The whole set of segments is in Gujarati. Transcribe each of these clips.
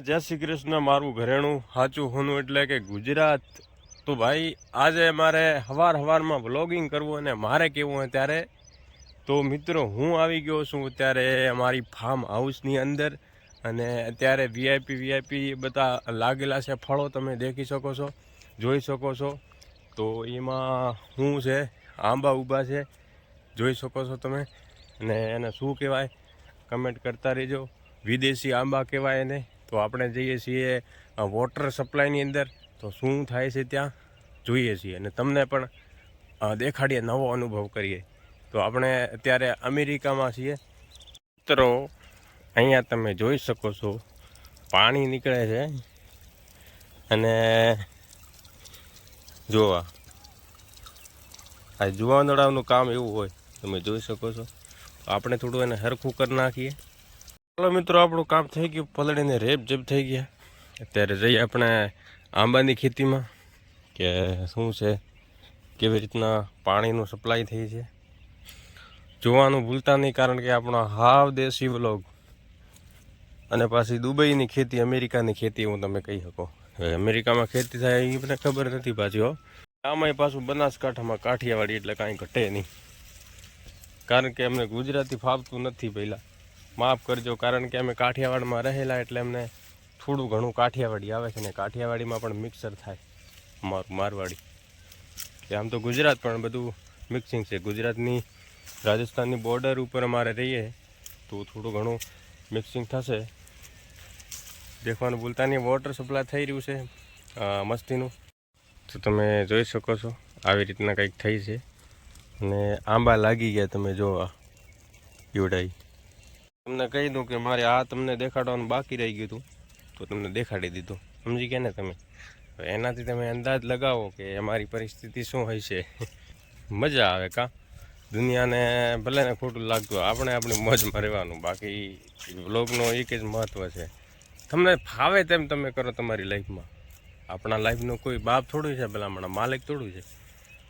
જય શ્રી કૃષ્ણ, મારું ઘરેણું સાચું હોનું એટલે કે ગુજરાત. તો ભાઈ, આજે મારે હવાર હવારમાં વ્લોગિંગ કરવું અને મારે કેવું હોય ત્યારે? તો મિત્રો, હું આવી ગયો છું અત્યારે અમારી ફાર્મ હાઉસની અંદર અને અત્યારે વીઆઈપી વીઆઈપી બધા લાગેલા છે ફળો, તમે દેખી શકો છો, જોઈ શકો છો. તો એમાં શું છે, આંબા ઊભા છે, જોઈ શકો છો તમે. અને એને શું કહેવાય? કમેન્ટ કરતા રહેજો. વિદેશી આંબા કહેવાય એને. તો આપણે જઈએ છીએ વોટર સપ્લાયની અંદર. તો શું થાય છે ત્યાં? જોઈએ છીએ. અને તમને પણ દેખાડીએ, નવો અનુભવ કરીએ. તો આપણે અત્યારે અમેરિકામાં છીએ. મિત્રો, અહીંયા તમે જોઈ શકો છો, પાણી નીકળે છે. અને જોવા, આ જુવાનળાવનું કામ એવું હોય, તમે જોઈ શકો છો. આપણે થોડું એને હરખું કરી નાખીએ. ચાલો મિત્રો, આપણું કામ થઈ ગયું પલળીને રેપ જેપ થઈ ગયા. અત્યારે જઈએ આપણે આંબાની ખેતીમાં કે શું છે, કેવી રીતના પાણીનું સપ્લાય થઈ છે. જોવાનું ભૂલતા નહીં કારણ કે આપણો હાવ દેશી વ્લોગ. અને પાછી દુબઈની ખેતી, અમેરિકાની ખેતી હું તમે કહી શકો. અમેરિકામાં ખેતી થાય એ મને ખબર નથી પાછી હો. આમાંય પાછું બનાસકાંઠામાં કાઠિયાવાડી એટલે કાંઈ ઘટે નહીં. કારણ કે અમને ગુજરાતી ફાવતું નથી પહેલાં. માફ કરજો, કારણ કે અમે કાઠિયાવાડમાં રહેલા એટલે અમને થોડું ઘણું કાઠિયાવાડી આવે છે ને કાઠિયાવાડીમાં પણ મિક્સર થાય મારું મારવાડી. કે આમ તો ગુજરાત, પણ બધું મિક્સિંગ છે. ગુજરાતની, રાજસ્થાનની બોર્ડર ઉપર અમારે રહીએ, તો થોડું ઘણું મિક્સિંગ થશે. દેખવાનું ભૂલતા નહીં વોટર સપ્લાય થઈ રહ્યું છે મસ્તીનું. તો તમે જોઈ શકો છો, આવી રીતના કંઈક થઈ છે. અને આંબા લાગી ગયા તમે જોવા યોડાઈ તમને કહી દઉં કે મારે આ તમને દેખાડવાનું બાકી રહી ગયું હતું, તો તમને દેખાડી દીધું. સમજી ગયા ને તમે? એનાથી તમે અંદાજ લગાવો કે અમારી પરિસ્થિતિ શું હોય છે. મજા આવે કા? દુનિયાને ભલે ને ખોટું લાગતું આપણે આપણી મોજમાં રહેવાનું. બાકી વ્લોગનો એક જ મહત્ત્વ છે. તમને ફાવે તેમ તમે કરો તમારી લાઈફમાં. આપણા લાઈફનો કોઈ બાપ થોડું છે ભલામણ માલિક થોડું છે.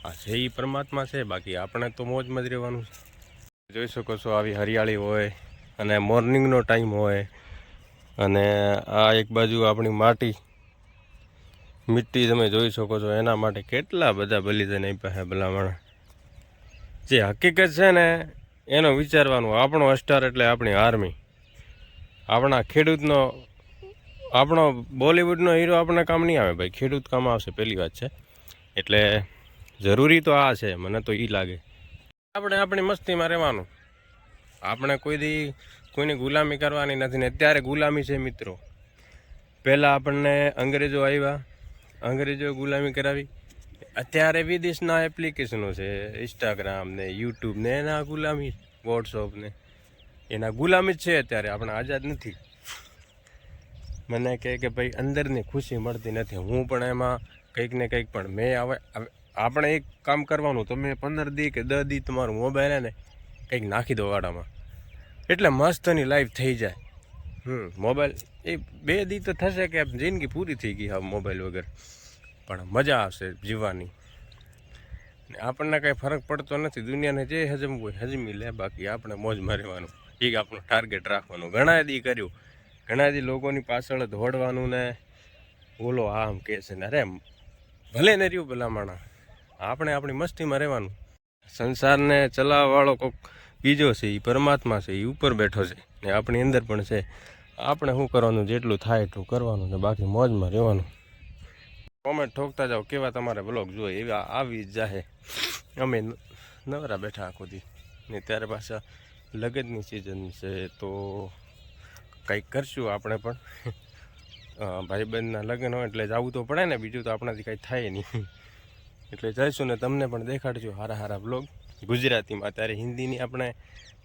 આ છે એ પરમાત્મા છે, બાકી આપણે તો મોજમાં જ રહેવાનું છે. જોઈ શકો છો, આવી હરિયાળી હોય અને મોર્નિંગનો ટાઈમ હોય અને આ એક બાજુ આપણી માટી, મિટ્ટી તમે જોઈ શકો છો, એના માટે કેટલા બધા બલિદાન આપ્યા છે ભલામણ. જે હકીકત છે ને, એનો વિચારવાનું આપણો અસ્ટાર એટલે આપણી આર્મી. આપણા ખેડૂતનો, આપણો બોલિવૂડનો હીરો આપણને કામ નહીં આવે ભાઈ, ખેડૂત કામ આવશે, પહેલી વાત છે. એટલે જરૂરી તો આ છે, મને તો એ લાગે. આપણે આપણી મસ્તીમાં રહેવાનું. આપણે કોઈ દી કોઈની ગુલામી કરવાની નથી ને અત્યારે ગુલામી છે મિત્રો. પહેલાં આપણને અંગ્રેજો આવ્યા અંગ્રેજો ગુલામી કરાવી. અત્યારે વિદેશના એપ્લિકેશનો છે ઇન્સ્ટાગ્રામ ને યુટ્યુબ ને, એના ગુલામી વોટ્સઅપ ને. એના ગુલામી જ છે અત્યારે, આપણે આઝાદ નથી. મને કહે કે ભાઈ, અંદરની ખુશી મળતી નથી. હું પણ એમાં કંઈક ને કંઈક પણ મેં હવે આપણે એક કામ કરવાનું. તમે પંદર દી કે દસ દી તમારું મોબાઈલ ને કંઈક નાખી દો વાડામાં. એટલે મસ્તની લાઈફ થઈ જાય. હમ મોબાઈલ એ બે દી તો થશે કે જિંદગી પૂરી થઈ ગઈ હવે મોબાઈલ વગર. પણ મજા આવશે જીવવાની. આપણને કાંઈ ફરક પડતો નથી. દુનિયાને જે હજમવું હોય, હજમી લે. બાકી આપણે મોજમાં રહેવાનું એ આપણું ટાર્ગેટ રાખવાનું. ઘણા દી કર્યું. ઘણા દી લોકોની પાછળ દોડવાનું ને બોલો આમ કે છે ને, અરે, ભલે ને રહ્યું પેલા માણા આપણે આપણી મસ્તીમાં રહેવાનું. સંસારને ચલાવવાળો કોઈક બીજો છે એ પરમાત્મા છે એ ઉપર બેઠો છે. ને આપણી અંદર પણ છે. આપણે શું કરવાનું? જેટલું થાય એટલું કરવાનું ને બાકી મોજમાં રહેવાનું. કોમેન્ટ ઠોકતા જાઓ, કેવા તમારે બ્લોગ જોઈએ? એવા આવી જ જાહે. અમે નવરા બેઠા આખો દી. ને ત્યારે પાછા લગ્નની સિઝન છે, તો કંઈક કરશું આપણે પણ. ભાઈબંધના લગ્ન હોય એટલે જવું તો પડે ને, બીજું તો આપણાથી કંઈ થાય નહીં. એટલે જઈશું ને તમને પણ દેખાડજો હારા હારા બ્લોગ ગુજરાતીમાં અત્યારે હિન્દીની આપણે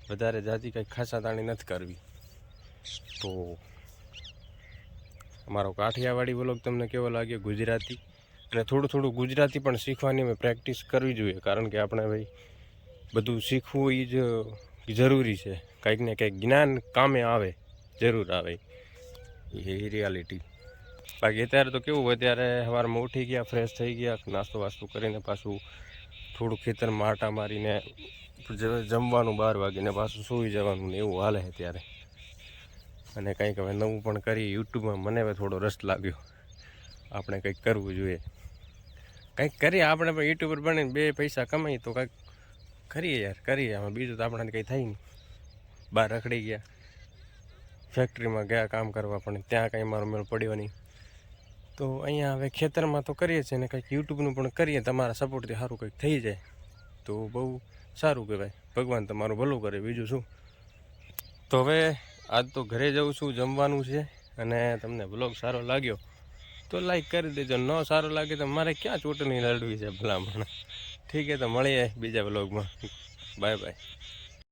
વધારે જાતિ કંઈક ખાસા તાણી નથી કરવી. તો અમારો કાઠિયાવાડી બ્લોગ તમને કેવો લાગ્યો? ગુજરાતી. અને થોડું થોડું ગુજરાતી પણ શીખવાની અમે પ્રેક્ટિસ કરવી જોઈએ, કારણ કે આપણે ભાઈ બધું શીખવું એ જ જરૂરી છે. કંઈક ને કંઈક જ્ઞાન કામે આવે, જરૂર આવે. એ રિયાલિટી બાકી અત્યારે તો કેવું હોય ત્યારે સવારમાં ઉઠી ગયા ફ્રેશ થઈ ગયા, નાસ્તો વાસ્તો કરીને પાછું થોડું ખેતરમાં આટા મારીને જમવાનું બાર વાગીને પાછું સૂઈ જવાનું ને એવું હાલે છે ત્યારે અને કંઈક હવે નવું પણ કરી યુટ્યુબમાં મને હવે થોડો રસ લાગ્યો. આપણે કંઈક કરવું જોઈએ. કંઈક કરીએ, આપણે પણ યુટ્યુબર બનીને બે પૈસા કમાઈએ તો કંઈક કરીએ યાર, કરીએ. આમાં બીજું તો આપણને કંઈ થાય નહીં. બહાર રખડી ગયા. ફેક્ટરીમાં ગયા કામ કરવા, પણ ત્યાં કંઈ મારો મેળ પડ્યો નહીં. તો અહીંયા હવે ખેતરમાં તો કરીએ છીએ ને કંઈક યુટ્યુબનું પણ કરીએ, તમારા સપોર્ટથી સારું કંઈક થઈ જાય. તો બહુ સારું કહેવાય. ભગવાન તમારું ભલું કરે. બીજું શું? તો હવે આજ તો ઘરે જઉં છું, જમવાનું છે અને તમને બ્લોગ સારો લાગ્યો તો લાઈક કરી દેજો. ન સારો લાગે તો મારે ક્યાં ચૂંટણી લડવી છે ભલામણ? ઠીક છે તો મળીએ બીજા બ્લોગમાં બાય બાય.